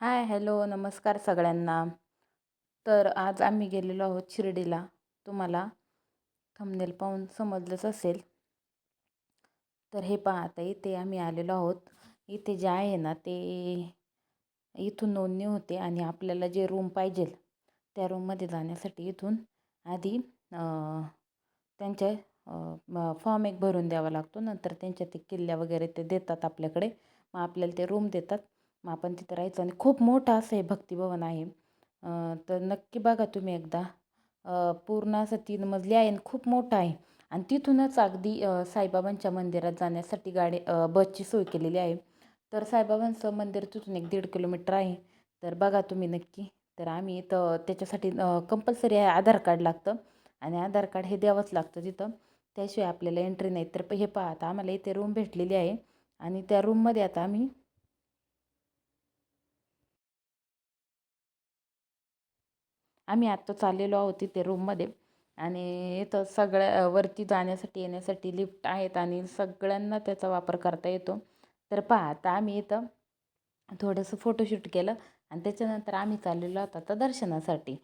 Hi hello नमस्कार सगळ्यांना. तर आज आम्ही गेलेलो आहोत शिर्डीला. तुम्हाला थंबनेल पाहून समजलंच असेल. तर हे पहा आता इथे आम्ही आलेलो आहोत. इथे जे आहे ना ते इथून नोंदणी होते आणि आपल्याला जे रूम पाहिजे त्या रूममध्ये जाण्यासाठी इथून आधी त्यांच्या फॉर्म एक भरून द्यावा लागतो. नंतर त्यांच्या ते किल्ल्या वगैरे ते देतात आपल्याकडे. मग आपल्याला ते रूम देतात. मग आपण तिथं राहायचं. आणि खूप मोठं असं हे भक्तिभवन आहे. तर नक्की बघा तुम्ही एकदा. पूर्ण असं तीन मजली आहे आणि खूप मोठं आहे. आणि तिथूनच अगदी साईबाबांच्या मंदिरात जाण्यासाठी गाडी बसची सोय केलेली आहे. तर साईबाबांचं मंदिर तिथून एक दीड किलोमीटर आहे. तर बघा तुम्ही नक्की. तर आम्ही तर त्याच्यासाठी कंपल्सरी आहे आधार कार्ड लागतं. आणि आधार कार्ड हे द्यावंच लागतं तिथं. त्याशिवाय आपल्याला एंट्री नाही. तर हे पहा आता आम्हाला इथे रूम भेटलेली आहे. आणि त्या रूममध्ये आता आम्ही आम्ही आत्ता चाललेलो आहोत तिथे रूममध्ये आणि इथं सगळ्या वरती जाण्यासाठी येण्यासाठी लिफ्ट आहेत आणि सगळ्यांना त्याचा वापर करता येतो. तर पहा आता आम्ही इथं थोडंसं फोटोशूट केलं आणि त्याच्यानंतर आम्ही चाललेलो आहोत आता दर्शनासाठी.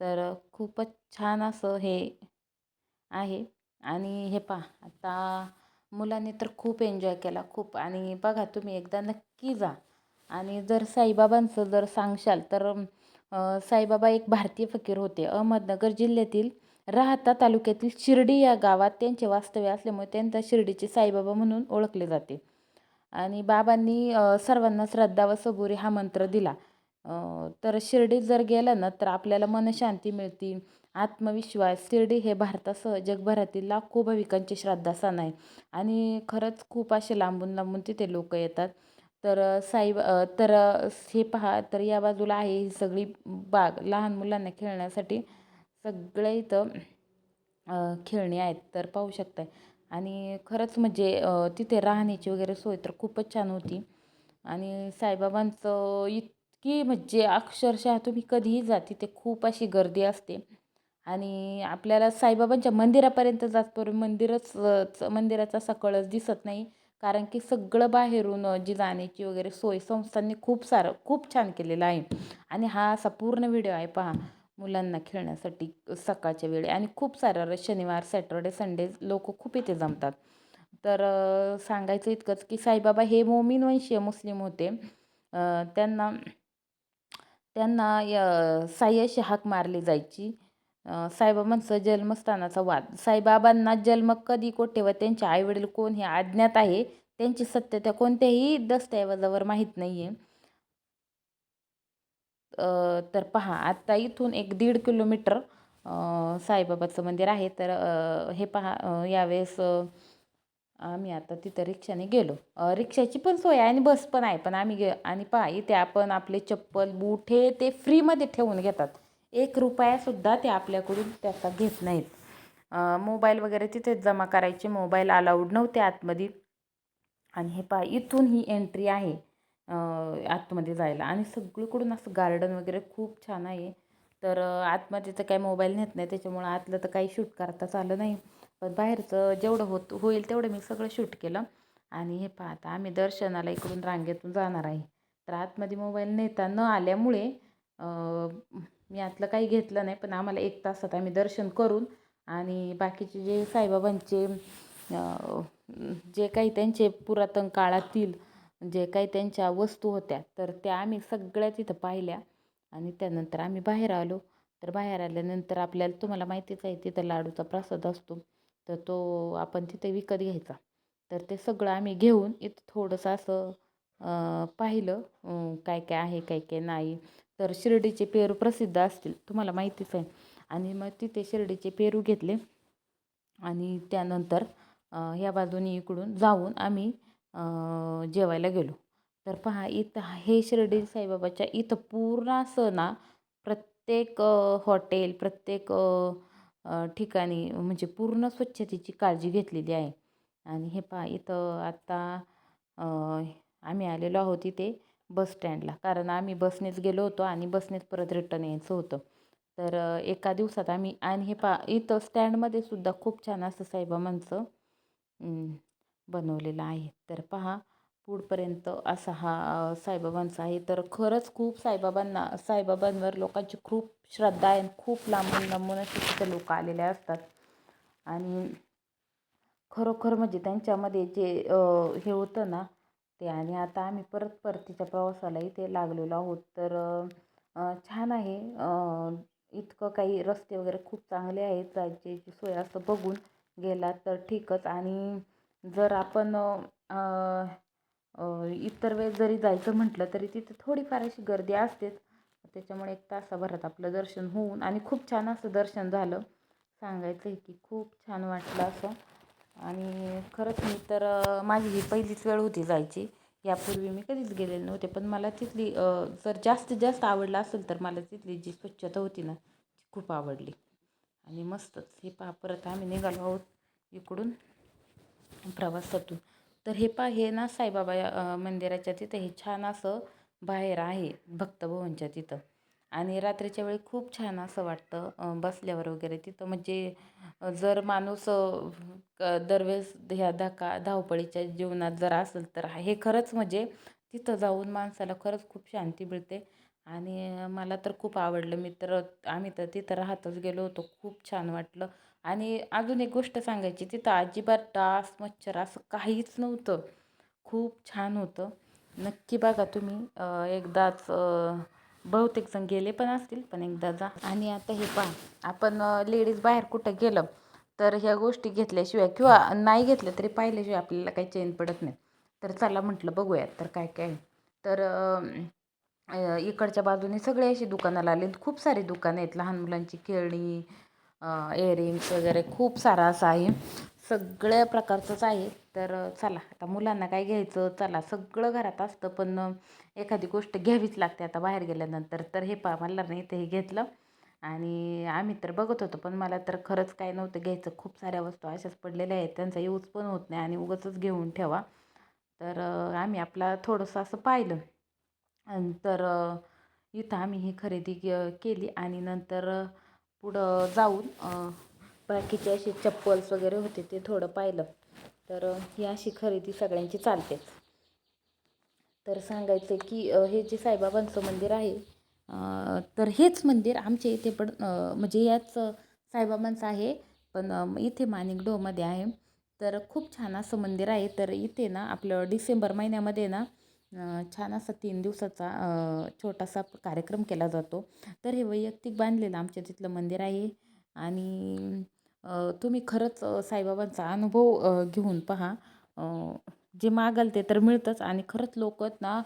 तर खूपच छान असं हे आहे. आणि हे पहा आता मुलांनी तर खूप एन्जॉय केला खूप. आणि बघा तुम्ही एकदा नक्की जा. आणि जर साईबाबांचं जर सांगशाल तर साईबाबा एक भारतीय फकीर होते. अहमदनगर जिल्ह्यातील राहता तालुक्यातील शिर्डी या गावात त्यांचे वास्तव्य असल्यामुळे त्यांचा शिर्डीचे साईबाबा म्हणून ओळखले जाते. आणि बाबांनी सर्वांना श्रद्धा व सबुरी हा मंत्र दिला. तर शिर्डीत जर गेलं ना तर आपल्याला मनशांती मिळते आत्मविश्वास. शिर्डी हे भारतासह जगभरातील लाखो भाविकांचे श्रद्धास्थान आहे. आणि खरंच खूप असे लांबून लांबून तिथे लोक येतात. तर साई तर हे पहा तर या बाजूला आहे ही सगळी बाग लहान मुलांना खेळण्यासाठी सगळे इथं खेळणी आहेत तर पाहू शकताय. आणि खरंच म्हणजे तिथे राहण्याची वगैरे सोय तर खूपच छान होती. आणि साईबाबांचं इतकी म्हणजे अक्षरशः तुम्ही कधीही जा तिथे खूप अशी गर्दी असते. आणि आपल्याला साईबाबांच्या मंदिरापर्यंत जातपर्यंत मंदिरच मंदिराचा असा कळस दिसत नाही. कारण की सगळं बाहेरून जी जाण्याची वगैरे सोय संस्थांनी खूप सारं खूप छान केलेलं आहे. आणि हा असा पूर्ण व्हिडिओ आहे पहा मुलांना खेळण्यासाठी सकाळच्या वेळी. आणि खूप सारं शनिवार सॅटर्डे संडे लोक खूप इथे जमतात. तर सांगायचं इतकंच की साईबाबा हे मोमीन वंशीय मुस्लिम होते. त्यांना त्यांना साई अशी हाक मारली जायची. साईबाबांचं जन्मस्थानाचा वाद. साईबाबांना जन्म कधी कोठे व त्यांचे आईवडील कोण हे अज्ञात आहे त्यांची सत्यता कोणत्याही दस्तऐवजावर माहीत नाही आहे तर पहा आत्ता इथून एक दीड किलोमीटर साईबाबाचं मंदिर आहे. तर हे पहा यावेळेस आम्ही आता तिथं रिक्षाने गेलो. रिक्षाची पण सोय आहे आणि बस पण आहे. पण आम्ही गे आणि पहा इथे आपण आपले चप्पल बूट हे ते फ्रीमध्ये ठेवून घेतात. एक रुपयासुद्धा ते आपल्याकडून त्याचा घेत नाहीत. मोबाईल वगैरे तिथेच जमा करायचे. मोबाईल अलाउड नव्हते आतमध्ये. आणि हे पा इथून ही एंट्री आहे आतमध्ये जायला. आणि सगळीकडून असं गार्डन वगैरे खूप छान आहे. तर आतमध्ये तर काही मोबाईल नेत नाही. त्याच्यामुळं आतलं तर काही शूट करताच आलं नाही. पण बाहेरचं जेवढं होत होईल तेवढं मी सगळं शूट केलं. आणि हे पाहता आम्ही दर्शनाला इकडून रांगेतून जाणार आहे. तर आतमध्ये मोबाईल नेता न आल्यामुळे मी आतलं काही घेतलं नाही पण आम्हाला एक तासात आम्ही दर्शन करून आणि बाकीचे जे साईबाबांचे जे काही त्यांचे पुरातन काळातील जे काही त्यांच्या वस्तू होत्या तर त्या आम्ही सगळ्या तिथं पाहिल्या आणि त्यानंतर आम्ही बाहेर आलो. तर बाहेर आल्यानंतर आपल्याला तुम्हाला माहितीच आहे तिथं लाडूचा प्रसाद असतो तर तो आपण तिथे विकत घ्यायचा. तर ते सगळं आम्ही घेऊन इथं थोडंसं असं पाहिलं काय काय आहे काय काय नाही. तर शिर्डीचे पेरू प्रसिद्ध असतील तुम्हाला माहितीच आहे. आणि मग तिथे शिर्डीचे पेरू घेतले. आणि त्यानंतर ह्या बाजूनी इकडून जाऊन आम्ही जेवायला गेलो. तर पहा इथं हे शिर्डी साईबाबाच्या इथं पूर्ण असं ना प्रत्येक हॉटेल प्रत्येक ठिकाणी म्हणजे पूर्ण स्वच्छतेची काळजी घेतलेली आहे. आणि हे पहा इथं आत्ता आम्ही आलेलो आहोत इथे. बस स्टँडला. कारण आम्ही बसनेच गेलो होतो आणि बसनेच परत रिटर्न यायचं होतं. तर एका दिवसात आम्ही आणि हे पा इथं स्टँडमध्ये सुद्धा खूप छान असं साईबाबांचं बनवलेलं आहे. तर पहा पुढपर्यंत असा हा साईबाबांचा आहे. तर खरंच खूप साईबाबांना साईबाबांवर लोकांची खूप श्रद्धा आहे. आणि खूप लांबून लांबून असे तिथे लोक आलेले असतात. आणि खरोखर म्हणजे त्यांच्यामध्ये जे हे होतं ना ते आणि आता आम्ही परत परतीच्या प्रवासाला इथे लागलेलो आहोत. तर छान आहे. इतकं काही रस्ते वगैरे खूप चांगले आहेत. जायची सोय असं बघून गेलात तर ठीकच. आणि जर आपण इतर वेळेस जरी जायचं म्हटलं तरी तिथे थोडीफार अशी गर्दी असतेच. त्याच्यामुळे एक तासाभरात आपलं दर्शन होऊन आणि खूप छान असं दर्शन झालं. सांगायचं आहे की खूप छान वाटलं असं. आणि खरंच मी तर माझी ही पहिलीच वेळ होती जायची. यापूर्वी मी कधीच गेलेले नव्हते पण मला तिथली जर जास्तीत जास्त आवडलं असेल तर मला तिथली जी स्वच्छता होती ना ती खूप आवडली. आणि मस्तच. हे पहा परत आम्ही निघालो आहोत इकडून प्रवासातून. तर हे पा हे ना साईबाबा मंदिराच्या तिथं हे छान असं बाहेर आहे भक्तभवनच्या तिथं. आणि रात्रीच्या वेळी खूप छान असं वाटतं बसल्यावर वगैरे तिथं. म्हणजे जर माणूस क- दरवेळेस ह्या धका धावपळीच्या जीवनात जर असेल तर हे खरंच म्हणजे तिथं जाऊन माणसाला खरंच खूप शांती मिळते. आणि मला तर खूप आवडलं. मी तर आम्ही तर तिथं राहतच गेलो होतो. खूप छान वाटलं. आणि अजून एक गोष्ट सांगायची तिथं अजिबात डास मच्छर असं काहीच नव्हतं. खूप छान होतं. नक्की बघा तुम्ही एकदाच बहुतेक जण गेले पण असतील पण एकदा जा. आणि आता हे पहा आपण लेडीज बाहेर कुठं गेलं तर ह्या गोष्टी घेतल्याशिवाय किंवा नाही घेतल्या तरी पाहिल्याशिवाय आपल्याला काही चेन पडत नाही. तर चला म्हटलं बघूयात तर काय काय तर इकडच्या बाजूने सगळे अशी दुकानं लागली खूप सारी दुकानं आहेत लहान मुलांची खेळणी इयरिंग्स वगैरे खूप सारा असं आहे. सगळ्या प्रकारचंच आहे. तर चला आता मुलांना काय घ्यायचं? चला सगळं घरात असतं पण एखादी गोष्ट घ्यावीच लागते आता बाहेर गेल्यानंतर. तर हे पा मला नाही ते हे घेतलं. आणि आम्ही तर बघत होतो पण मला तर खरंच काय नव्हतं घ्यायचं. खूप साऱ्या वस्तू अशाच पडलेल्या आहेत त्यांचा यूज पण होत नाही आणि उगाचच घेऊन ठेवा. तर आम्ही आपला थोडंसं असं पाहिलं. तर इथं आम्ही ही खरेदी के- केली आणि नंतर पुढं जाऊन बाकीचे असे चप्पल्स वगैरे होते ते थोडं पाहिलं. तर ही अशी खरेदी सगळ्यांची चालतेच तर सांगायचं की हे जे साईबाबांचं मंदिर आहे तर हेच मंदिर आमच्या इथे पण म्हणजे याच साईबाबांचं आहे पण इथे माणिकडोमध्ये आहे. तर खूप छान असं मंदिर आहे. तर इथे ना आपलं डिसेंबर महिन्यामध्ये ना छान असा तीन दिवसाचा छोटासा कार्यक्रम केला जातो. तर हे वैयक्तिक बांधलेलं आमच्या तिथलं मंदिर आहे. आणि तुम्ही खरंच साईबाबांचा अनुभव घेऊन पहा. जे मागाल ते तर मिळतंच आणि खरंच लोक ना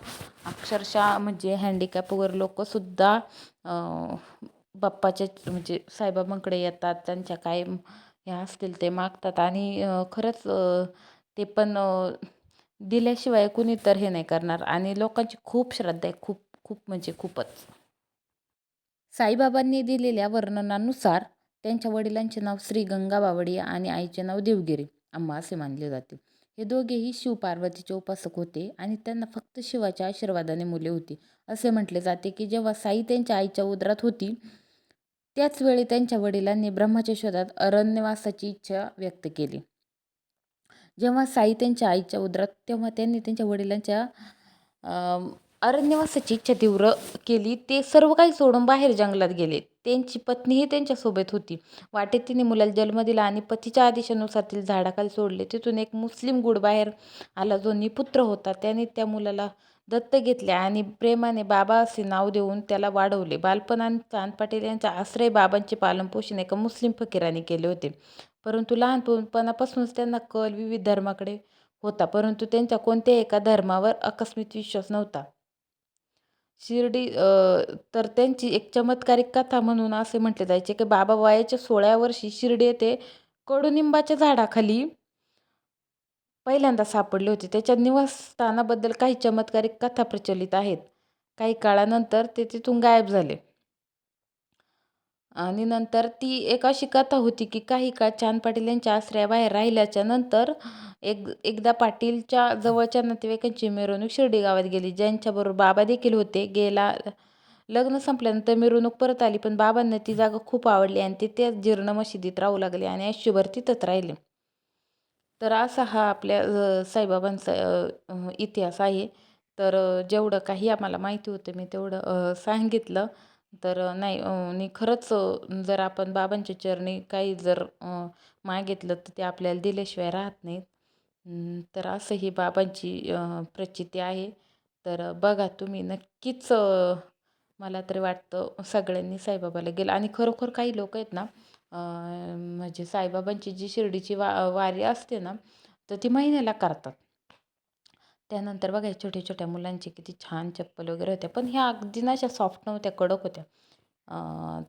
अक्षरशः म्हणजे हँडिकॅप वगैरे लोकसुद्धा बाप्पाच्या म्हणजे साईबाबांकडे येतात त्यांच्या काय ह्या असतील ते मागतात आणि खरंच ते पण दिल्याशिवाय कुणी तर हे नाही करणार आणि लोकांची खूप श्रद्धा आहे खूप खूप म्हणजे खूपच. साईबाबांनी दिलेल्या वर्णनानुसार त्यांच्या वडिलांचे नाव श्री गंगा बावडिया आणि आईचे नाव देवगिरी अम्मा असे मानले जाते. हे दोघेही शिव पार्वतीचे उपासक होते आणि त्यांना फक्त शिवाच्या आशीर्वादाने मुले होती. असे म्हटले जाते की जेव्हा साई त्यांच्या आईच्या उदरात होती त्याच वेळी त्यांच्या वडिलांनी ब्रह्माच्या शोधात अरण्यवासाची इच्छा व्यक्त केली. जेव्हा साई त्यांच्या आईच्या उदरात तेव्हा त्यांनी त्यांच्या वडिलांच्या अरण्यवासाची इच्छा तीव्र केली ते सर्व काही सोडून बाहेर जंगलात गेले. त्यांची पत्नीही त्यांच्यासोबत होती. वाटेत तिने मुलाला जन्म दिला आणि पतीच्या आदेशानुसार तिला झाडाखाली सोडले. तिथून एक मुस्लिम गुड बाहेर आला जो निपुत्र होता. त्याने त्या मुलाला दत्त घेतले आणि प्रेमाने बाबा असे नाव देऊन त्याला वाढवले. बालपण आणि चांद पाटील यांचा आश्रय बाबांचे पालनपोषण एका मुस्लिम फकीराने केले होते. परंतु लहानपणापासूनच त्यांना कल विविध धर्माकडे होता. परंतु त्यांच्या कोणत्याही एका धर्मावर आकस्मिक विश्वास नव्हता. शिर्डी तर त्यांची एक चमत्कारिक कथा म्हणून असे म्हटले जायचे की बाबा वयाच्या सोळाव्या वर्षी शिर्डी येथे कडुनिंबाच्या झाडाखाली पहिल्यांदा सापडले होते. त्याच्या निवासस्थानाबद्दल काही चमत्कारिक कथा प्रचलित आहेत. काही काळानंतर ते तिथून गायब झाले. आणि नंतर ती एक अशी कथा होती की काही काळ चांद पाटील यांच्या आसऱ्याबाहेर राहिल्याच्या नंतर एक एकदा पाटीलच्या जवळच्या नातेवाईकांची मिरवणूक शिर्डी गावात गेली. ज्यांच्याबरोबर बाबा देखील होते. गेला लग्न संपल्यानंतर मिरवणूक परत आली पण बाबांना ती जागा खूप आवडली आणि ते त्याच जीर्ण मशिदीत राहू लागले आणि आयुष्यभर तिथंच राहिले. तर असा हा आपल्या साईबाबांचा इतिहास आहे. तर जेवढं काही आम्हाला माहिती होतं मी तेवढं सांगितलं. तर नाही नि खरंच जर आपण बाबांच्या चरणी काही जर मागितलं तर ते आपल्याला दिल्याशिवाय राहत नाहीत. तर असं ही बाबांची प्रचिती आहे. तर बघा तुम्ही नक्कीच मला तरी वाटतं सगळ्यांनी साईबाबाला गेलं. आणि खरोखर काही लोक आहेत ना म्हणजे साईबाबांची जी शिर्डीची वा वारी असते ना तर ती महिन्याला करतात. त्यानंतर बघा छोट्या छोट्या मुलांची किती छान चप्पल वगैरे होत्या. पण ह्या अगदी ना अशा सॉफ्ट नव्हत्या कडक होत्या.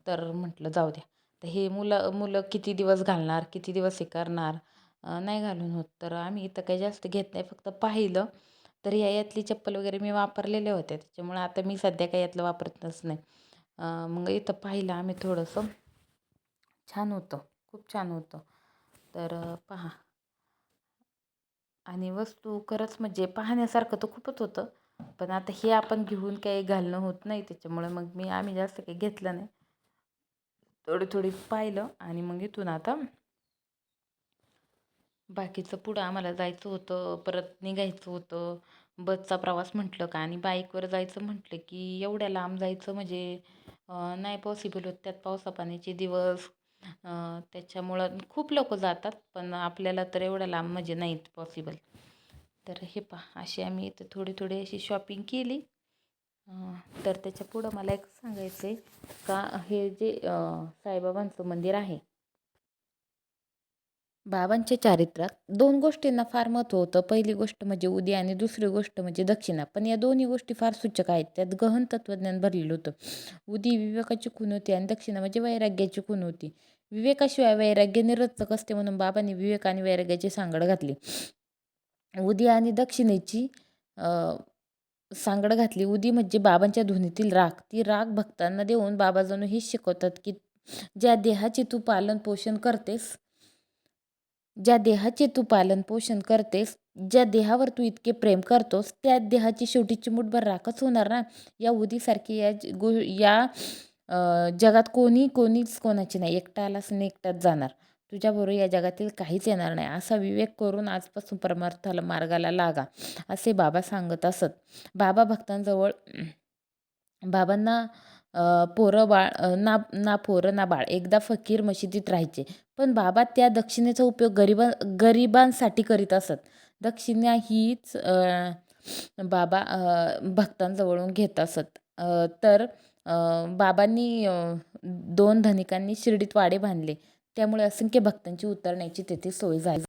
तर म्हटलं जाऊ द्या. तर हे मुलं मुलं किती दिवस घालणार किती दिवस हे करणार नाही घालून होत. तर आम्ही इथं काही जास्त घेत नाही फक्त पाहिलं. तर या यातली चप्पल वगैरे मी वापरलेल्या होत्या. त्याच्यामुळे आता मी सध्या काही यातलं वापरतच नाही. मग इथं पाहिलं आम्ही थोडंसं. छान होतं. खूप छान होतं. तर पहा. आणि वस्तू खरंच म्हणजे पाहण्यासारखं तर खूपच होतं. पण आता हे आपण घेऊन काही घालणं होत नाही त्याच्यामुळे मग मी आम्ही जास्त काही घेतलं नाही. थोडी थोडी पाहिलं आणि मग इथून आता बाकीचं पुढं आम्हाला जायचं होतं परत निघायचं होतं. बसचा प्रवास म्हटलं का आणि बाईकवर जायचं म्हटलं की एवढ्या लांब जायचं म्हणजे नाही पॉसिबल होत. त्यात पावसा पाण्याचे दिवस त्याच्यामुळं खूप लोक जातात पण आपल्याला तर एवढ्या लांब म्हणजे नाही पॉसिबल तर हे पहा अशी आम्ही इथं थोडी थोडी अशी शॉपिंग केली. तर त्याच्या पुढं मला एक सांगायचं आहे का हे जे साईबाबांचं मंदिर आहे बाबांच्या चारित्र्यात दोन गोष्टींना फार महत्त्व होतं. पहिली गोष्ट म्हणजे उदी आणि दुसरी गोष्ट म्हणजे दक्षिणा. पण या दोन्ही गोष्टी फार सूचक आहेत. त्यात गहन तत्त्वज्ञान भरलेलं होतं. उदी विवेकाची खून होती आणि दक्षिणा म्हणजे वैराग्याची खून होती. विवेकाशिवाय वैराग्य निरर्थक असते म्हणून बाबांनी विवेक आणि वैराग्याची सांगड घातली. उदी आणि दक्षिणेची सांगड घातली. उदी म्हणजे बाबांच्या धुनीतील राग. ती राग भक्तांना देऊन बाबा जणू हेच शिकवतात की ज्या देहाची तू पालन पोषण करतेस ज्या देहाचे तू पालन पोषण करतेस ज्या देहावर तू इतके प्रेम करतोस त्या देहाची शेवटी चिमूटभर राखच होणार ना? या उदीसारखी या ज- गो या जगात कोणी कोणीच कोणाची नाही. एकटा आलास आणि एकटाच जाणार. तुझ्याबरोबर या जगातील काहीच येणार नाही. असा विवेक करून आजपासून परमार्थाला मार्गाला लागा असे बाबा सांगत असत. बाबा भक्तांजवळ बाबांना पोरं बाळ ना ना पोरं ना बाळ. एकदा फकीर मशिदीत राहायचे. पण बाबा त्या दक्षिणेचा उपयोग गरिबा गरिबांसाठी करीत असत. दक्षिणा हीच बाबा भक्तांजवळून घेत असत. तर बाबांनी दोन धनिकांनी शिर्डीत वाडे बांधले. त्यामुळे असंख्य भक्तांची उतरण्याची तेथे सोय झाली.